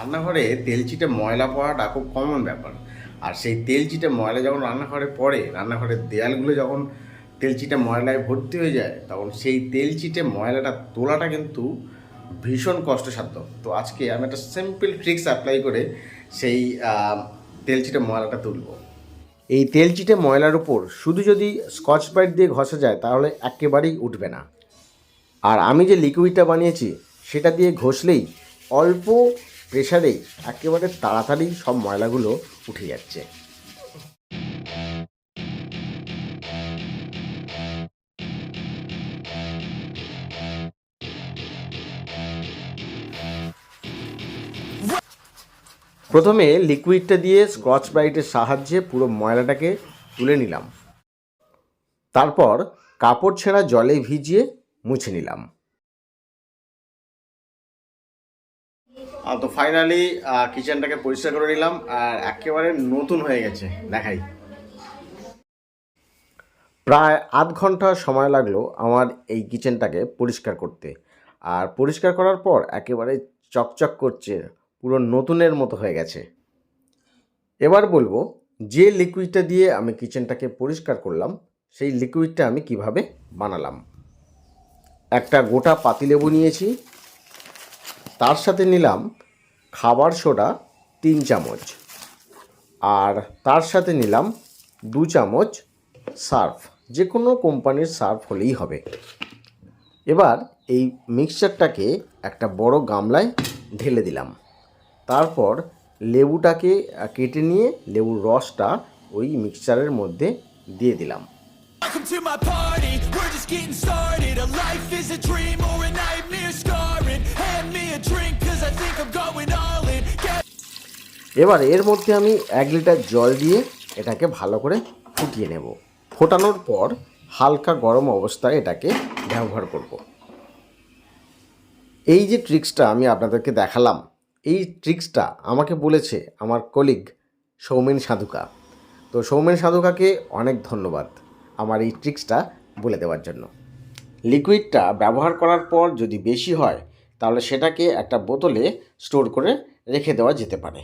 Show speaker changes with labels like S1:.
S1: রান্নাঘরে তেলচিটে ময়লা পড়াটা খুব কমন ব্যাপার। আর সেই তেলচিটে ময়লা যখন রান্নাঘরে পড়ে, রান্নাঘরের দেয়ালগুলো যখন তেলচিটে ময়লায় ভর্তি হয়ে যায়, তখন সেই তেলচিটে ময়লাটা তোলাটা কিন্তু ভীষণ কষ্টসাধ্য। তো আজকে আমি একটা সিম্পল ট্রিক্স অ্যাপ্লাই করে সেই তেল তেলচিটে ময়লাটা তুলবো। এই তেলচিটে ময়লার উপর শুধু যদি স্কচ ব্রাইট দিয়ে ঘষা যায়, তাহলে একেবারেই উঠবে না। আর আমি যে লিকুইডটা বানিয়েছি, সেটা দিয়ে ঘষলেই অল্প প্রেশারেই একেবারে তাড়াতাড়ি সব ময়লাগুলো উঠে যাচ্ছে। প্রথমে লিকুইডটা দিয়ে স্কচ ব্রাইটের সাহায্যে পুরো ময়লাটাকে তুলে নিলাম। তারপর কাপড় ছেঁড়া জলে ভিজিয়ে মুছে নিলাম। তো ফাইনালি কিচেনটাকে পরিষ্কার করে নিলাম, আর একেবারে নতুন হয়ে গেছে, দেখাই। প্রায় আধ ঘণ্টা সময় লাগল আমার এই কিচেনটাকে পরিষ্কার করতে, আর পরিষ্কার করার পর একেবারে চকচক করছে, পুরো নতুনের মতো হয়ে গেছে। এবার বলব, যে লিকুইডটা দিয়ে আমি কিচেনটাকে পরিষ্কার করলাম, সেই লিকুইডটা আমি কীভাবে বানালাম? একটা গোটা পাতিলেবু নিয়েছি তার সাথে নিলাম খাবার সোডা তিন চামচ। আর তার সাথে নিলাম দু চামচ সার্ফ যে কোনো কোম্পানির সার্ফ হলেই হবে। এবার এই মিক্সচারটাকে একটা বড় গামলায় ঢেলে দিলাম। তারপর লেবুটাকে কেটে নিয়ে লেবুর রসটা ওই মিক্সচারের মধ্যে দিয়ে দিলাম।
S2: Welcome to my party, we're just getting started A life is a dream or a nightmare scarring
S1: এবার এর মধ্যে আমি এক লিটার জল দিয়ে এটাকে ভালো করে ফুটিয়ে নেব। ফোটানোর পর হালকা গরম অবস্থায় এটাকে ব্যবহার করব। এই যে ট্রিক্সটা আমি আপনাদেরকে দেখালাম, এই ট্রিক্সটা আমাকে বলেছে আমার কলিগ সৌমেন সাধুকা। তো সৌমেন সাধুকাকে অনেক ধন্যবাদ আমার এই ট্রিক্সটা বলে দেওয়ার জন্য। লিকুইডটা ব্যবহার করার পর যদি বেশি হয়, তাহলে সেটাকে একটা বোতলে স্টোর করে রেখে দেওয়া যেতে পারে।